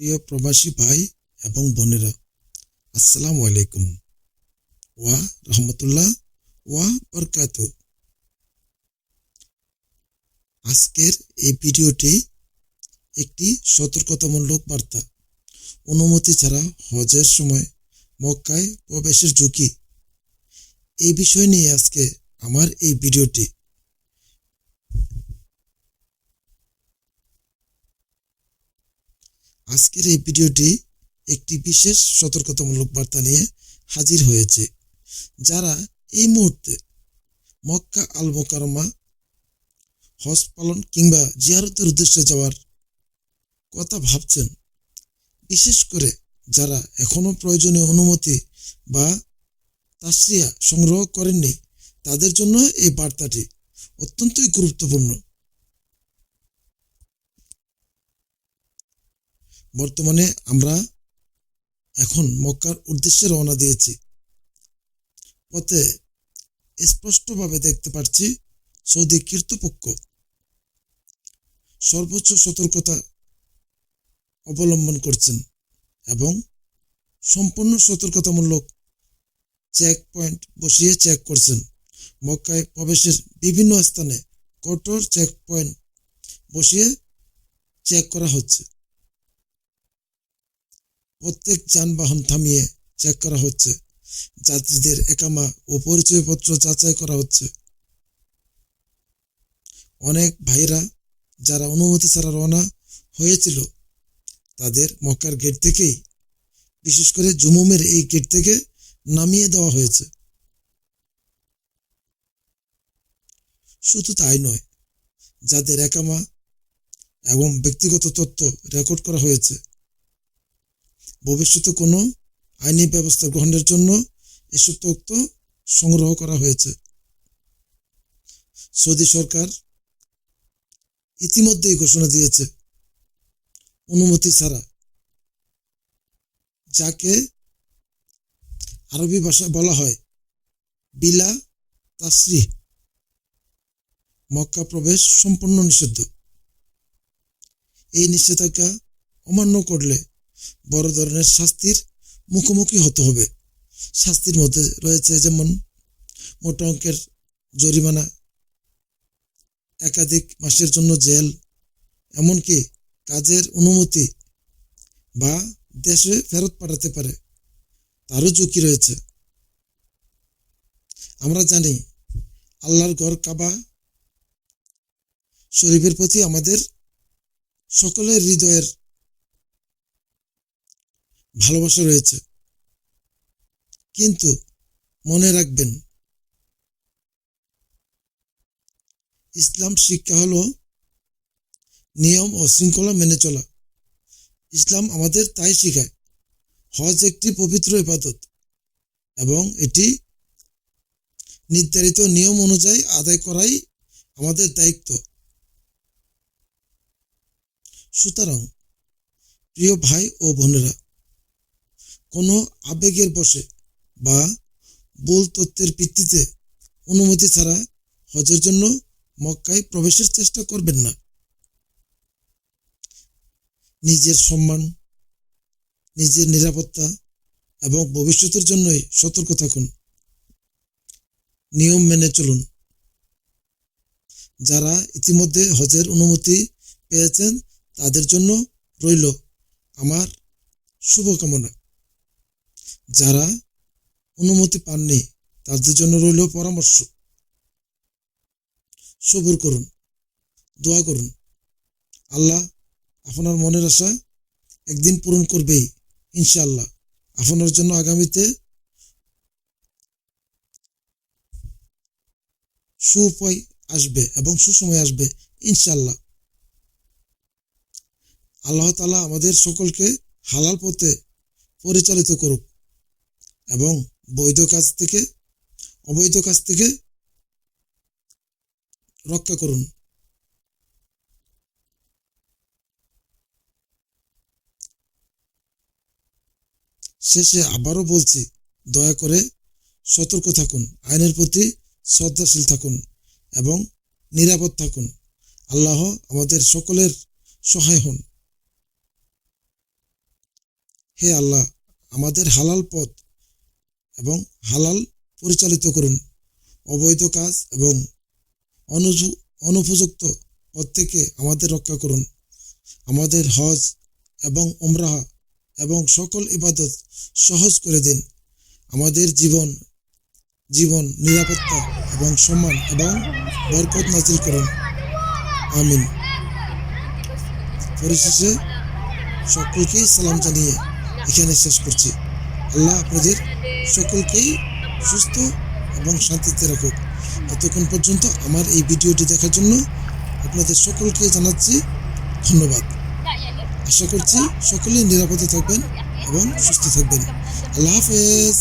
প্রিয় প্রবাসী ভাই এবং বোনেরা, আসসালামু আলাইকুম। ওয়া রহমতুল্লাহ, ওয়া বরকাত। আজকের এই ভিডিওটি একটি সতর্কতামূলক বার্তা। অনুমতি ছাড়া হজের সময় মক্কায় প্রবেশের ঝুঁকি। এই বিষয় নিয়ে আজকে আমার এই ভিডিওটি আজকের এই ভিডিওটি একটি বিশেষ সতর্কতামূলক বার্তা নিয়ে হাজির হয়েছে, যারা এই মুহূর্তে মক্কা আল মোকারমা হজ পালন কিংবা জিয়ারতের উদ্দেশ্যে যাওয়ার কথা ভাবছেন। বিশেষ করে যারা এখনও প্রয়োজনীয় অনুমতি বা তাসরিয়া সংগ্রহ করেননি, তাদের জন্য এই বার্তাটি অত্যন্তই গুরুত্বপূর্ণ। বর্তমানে আমরা এখন মক্কার উদ্দেশ্যে রওনা দিয়েছি। পথে স্পষ্টভাবে দেখতে পাচ্ছি সৌদি কর্তৃপক্ষ। সর্বোচ্চ সতর্কতা অবলম্বন করছেন এবং সম্পূর্ণ সতর্কতামূলক চেক পয়েন্ট বসিয়ে চেক করছেন। মক্কায় প্রবেশের বিভিন্ন স্থানে কঠোর চেক পয়েন্ট বসিয়ে চেক করা হচ্ছে। প্রত্যেক যানবাহন থামিয়ে চেক করা হচ্ছে। যাত্রীদের একামা ও পরিচয়পত্র যাচাই করা হচ্ছে। অনেক ভাইরা যারা অনুমতি ছাড়া রওনা হয়েছিল, তাদের মক্কার গেট থেকেই, বিশেষ করে জুমুমের এই গেট থেকে নামিয়ে দেওয়া হয়েছে। শুধু তাই নয়, যাদের একামা এবং ব্যক্তিগত তথ্য রেকর্ড করা হয়েছে ভবিষ্যতে কোনো আইনি ব্যবস্থা গ্রহণের জন্য এসব তথ্য সংগ্রহ করা হয়েছে। সৌদি সরকার ইতিমধ্যেই ঘোষণা দিয়েছে, অনুমতি ছাড়া। যাকে আরবি ভাষায় বলা হয় বিলা তাসরি মক্কা প্রবেশ সম্পূর্ণ নিষিদ্ধ। এই নিষেধাজ্ঞা অমান্য করলে বড় ধরনের শাস্তির মুখোমুখি হতে হবে। শাস্তির মধ্যে রয়েছে যেমন মোটা অঙ্কের জরিমানা, একাধিক মাসের জন্য জেল, এমনকি কাজের অনুমতি বা দেশে ফেরত পাঠাতে পারে, তারও ঝুঁকি রয়েছে। আমরা জানি আল্লাহর ঘর কাবা শরীফের প্রতি আমাদের সকলের হৃদয়ের ভালোবাসা রয়েছে। কিন্তু মনে রাখবেন, ইসলাম শিক্ষা হলো নিয়ম ও শৃঙ্খলা মেনে চলা। ইসলাম আমাদের তাই শিখায়, হজ একটি পবিত্র ইবাদত এবং এটি নির্ধারিত নিয়ম অনুযায়ী আদায় করাই আমাদের দায়িত্ব। সুতরাং, প্রিয় ভাই ও বোনেরা কোনো আবেগের বসে বা ভুল তথ্যের ভিত্তিতে অনুমতি ছাড়া হজের জন্য মক্কায় প্রবেশের চেষ্টা করবেন না। নিজের সম্মান, নিজের নিরাপত্তা এবং ভবিষ্যতের জন্যই সতর্ক থাকুন। নিয়ম মেনে চলুন। যারা ইতিমধ্যে হজের অনুমতি পেয়েছেন, তাদের জন্য রইল আমার শুভকামনা। যারা অনুমতি পাননি, তাদের জন্য রইল পরামর্শ। সবুর করুন, দোয়া করুন। আল্লাহ আপনার মনের আশা একদিন পূরণ করবেই, ইনশাআল্লাহ। আপনার জন্য আগামীতে সুউপায় আসবে এবং সুসময় আসবে ইনশাল্লাহ আল্লাহ তালা আমাদের সকলকে হালাল পথে পরিচালিত করুক। এবং বৈধ কাজ থেকে, অবৈধ কাজ থেকে রক্ষা করুন। শেষে আবারও বলছি, দয়া করে সতর্ক থাকুন, আইনের প্রতি শ্রদ্ধাশীল থাকুন এবং নিরাপদ থাকুন। আল্লাহ আমাদের সকলের সহায় হন। হে আল্লাহ, আমাদের হালাল পথ এবং হালাল পরিচালিত করুন। অবৈধ কাজ এবং অনুযু- অনুপযুক্ত পথ থেকে আমাদের রক্ষা করুন। আমাদের হজ এবং উমরাহ এবং সকল ইবাদত সহজ করে দিন। আমাদের জীবন জীবন নিরাপত্তা এবং সম্মান এবং বরকত নাজিল করুন। আমিন। পরিশেষে সকলকেই সালাম জানিয়ে এখানে শেষ করছি। আল্লাহ আপনাদের সকলকেই সুস্থ এবং শান্তিতে রাখুক। এতক্ষণ পর্যন্ত আমার এই ভিডিওটি দেখার জন্য আপনাদের সকলকে জানাচ্ছি ধন্যবাদ। আশা করছি সকলেই নিরাপদে থাকবেন এবং সুস্থ থাকবেন। আল্লাহ হাফেজ।